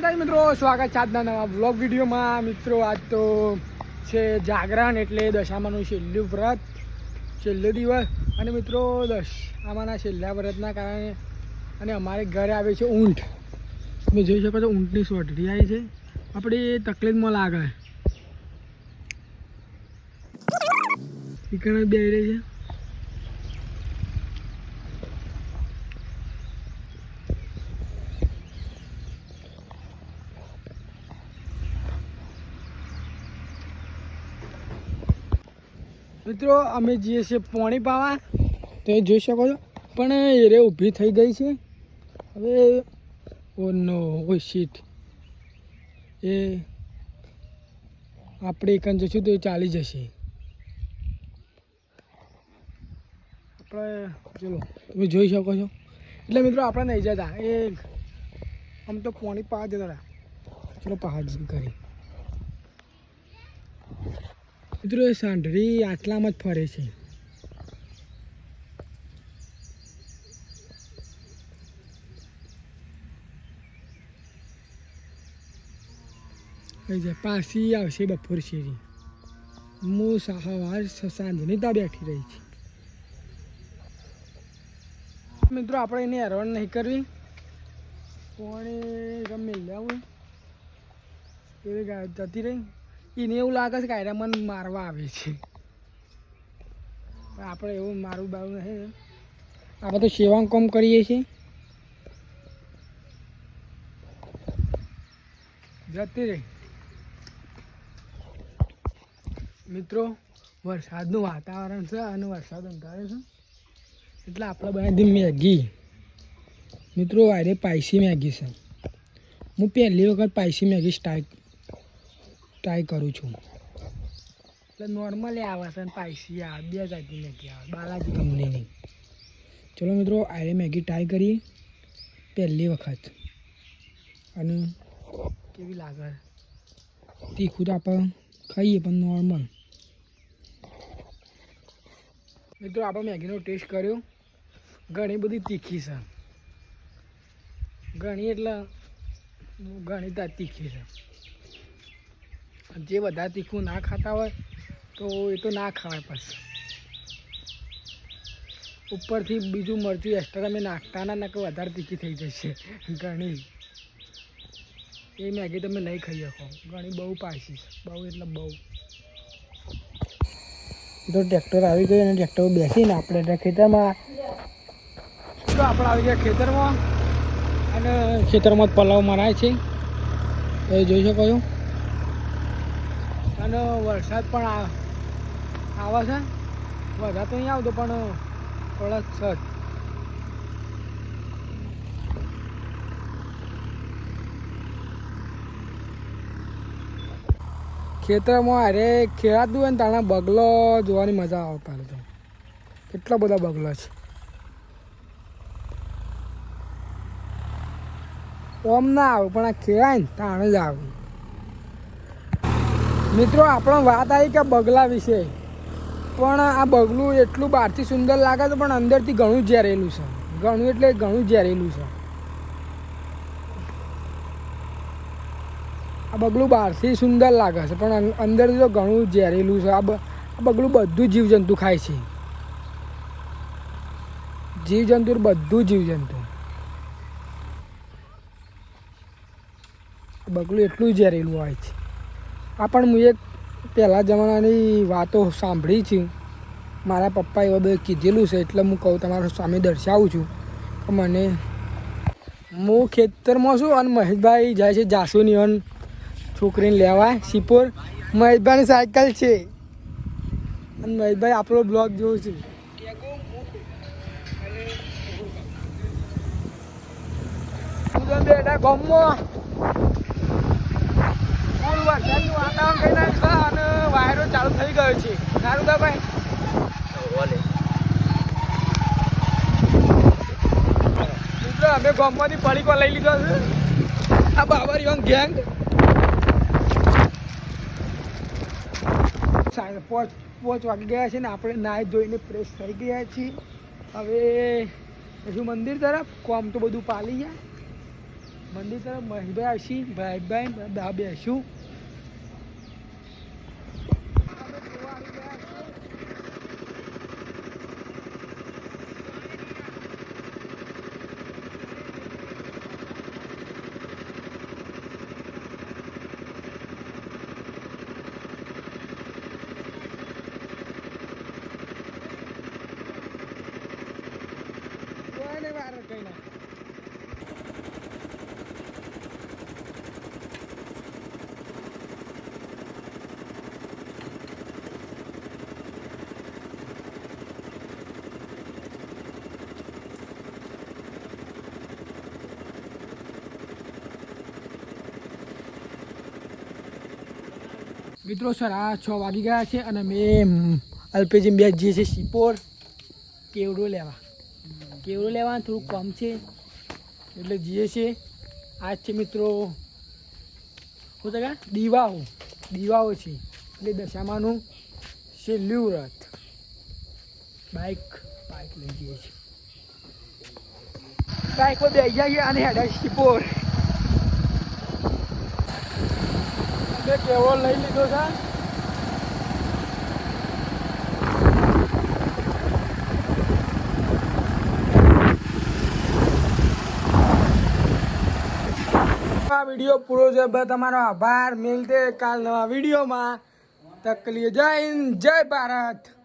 માતાજી મિત્રો, સ્વાગત છે આજના નવા બ્લોગ વિડીયોમાં. મિત્રો, આજ તો છે જાગરણ એટલે દશામાનું છેલ્લું વ્રત, છેલ્લો દિવસ. અને મિત્રો, દશ, આમાંના છેલ્લા વ્રતના કારણે અને અમારે ઘરે આવે છે ઊંટ. તમે જોઈ શકો છો, ઊંટની સોટરી આવી છે. આપણે તકલીફમાં લાગે. ઈકણ બે રહી છે. મિત્રો, અમે જઈએ છીએ પોણી પાવા. તો એ જોઈ શકો છો. પણ એરે ઊભી થઈ ગઈ છે. હવે, ઓ નો ઓ શીટ. એ આપણે એકન જઈશું તો એ ચાલી જશે. આપણે, ચલો, તમે જોઈ શકો છો. એટલે મિત્રો, આપણે નહીં જતા. એ આમ તો પોણી પાવા જતા હતા. ચલો, પહાડ કરી. મિત્રો એ સાંઢળી આટલામાં જ ફરે છે. જાય પાછી આવશે બપોર શેરી. હું સવાર સાંજની ત્યાં બેઠી રહી છે. મિત્રો, આપણે એને હેરાન નહીં કરવી. કોણે ગમે લેવું? એવી ગાય જતી રહી? એને એવું લાગે છે કે આયરા મને મારવા આવે છે. આપણે એવું મારવું બારું નહીં આપણે તો સેવાંગ કામ કરીએ છીએ. જતી રહી. મિત્રો, વરસાદનું વાતાવરણ છે અને વરસાદ અંધારે છે. એટલે આપણે બનાવી મેગી. મિત્રો વારે પાયસી મેગી છે. હું પહેલી વખત પાયસી મેગી સ્ટાર્ટ ટ્રાય કરું છું. એટલે નોર્મલી આવે છે પાયસી આવે બે જાતની મેગી આવે બાલાજી કંપનીની. ચલો મિત્રો આરે મેગી ટ્રાય કરીએ પહેલી વખત. અને કેવી લાગે? તીખું તો આપણે ખાઈએ પણ નોર્મલ મિત્રો આપણે મેગીનો ટેસ્ટ કર્યો. ઘણી બધી તીખી છે. ઘણી એટલે ઘણી તીખી છે. જે બધા તીખું ના ખાતા હોય તો એ તો ના ખાવાય પછી ઉપરથી બીજું મરચું એક્સ્ટ્રા તમે નાખતા ના કે વધારે તીખી થઈ જશે. ઘણી. એ મેગી તમે નહીં ખાઈ શકો. ઘણી બહુ પાછી બહુ એટલે બહુ. તો ટ્રેક્ટર આવી ગયું અને ટ્રેક્ટર બેસીને આપણે ખેતરમાં તો આપણે આવી ગયા ખેતરમાં. અને ખેતરમાં જ પલાવ મરાય છે. તો જોઈ શકો છો. અને વરસાદ પણ આવે છે. વધારે તો નહીં આવતો, પણ થોડાક સજ ખેતરમાં અરે ખેડાતું હોય ને તાણા બગલો જોવાની મજા આવે પહેલાં તો. કેટલા બધા બગલા છે. ઓમ ના આવે, પણ આ ખેડાય ને તાણે જ આવે. મિત્રો, આપણો વાત આવી કે બગલા વિશે. પણ આ બગલું એટલું બહારથી સુંદર લાગે છે, પણ અંદરથી ઘણું ઝેરેલું છે. ઘણું એટલે ઘણું ઝેરેલું છે. આ બગલું બહારથી સુંદર લાગે છે, પણ અંદરથી તો ઘણું ઝેરેલું છે. આ બગલું બધું જીવજંતુ ખાય છે. જીવજંતુ બધું જીવજંતુ. બગલું એટલું ઝેરેલું હોય છે. આ પણ હું એક પહેલાં જમાનાની વાતો સાંભળી છે. મારા પપ્પાએ એવા બધું કીધેલું છે એટલે હું કહું તમારા સામે દર્શાવું છું. કે મને હું ખેતરમાં છું અને મહેશભાઈ જાય છે જાસુની અન છોકરીને લેવા સિપોર મહેશભાઈની સાયકલ છે. અને મહેશભાઈ આપણો બ્લોગ જોઉં છું. બેટા ગમમાં ફૂલ વરસાદનું વાતાવરણ થઈ નાખ્યું અને વાયરો ચાલુ થઈ ગયો છે. સારું કા ભાઈ મિત્રો અમે ગામમાંથી પડીકો લઈ લીધો છે આ બાબર યોંગ ગેંગ પાંચ પોચ વાગી ગયા છે. ને આપણે નાહી ધોઈને ફ્રેશ થઈ ગયા છીએ હવે હજુ મંદિર તરફ કોમ તો બધું પાલી ગયા મંદિર તરફ મહીભાઈ આવશી ભાઈભાઈ દા બેસું કઈ ના મિત્રો, સર, આ છ વાગી ગયા છે અને મેં અલ્પેજી બે જઈએ છે સિપોર કેવડો લેવા. કેવડો લેવા થોડુંક કમ છે. એટલે જઈએ છે આજ છે મિત્રો. શું છે દીવાઓ. દીવાઓ છે. એટલે દશામાનું છેલ્લું રથ બાઇક બાઇક લઈ જઈએ છીએ. બાઇક પર બેસી જઈએ અને હેડા સિપોર મેં કેવો લઈ લીધો છે? આ વીડિયો પૂરો છે, ભાઈ, તમારો આભાર. મિલતે કાલ નવા વિડીયોમાં. તકલીફ જય હિન્દ, જય ભારત.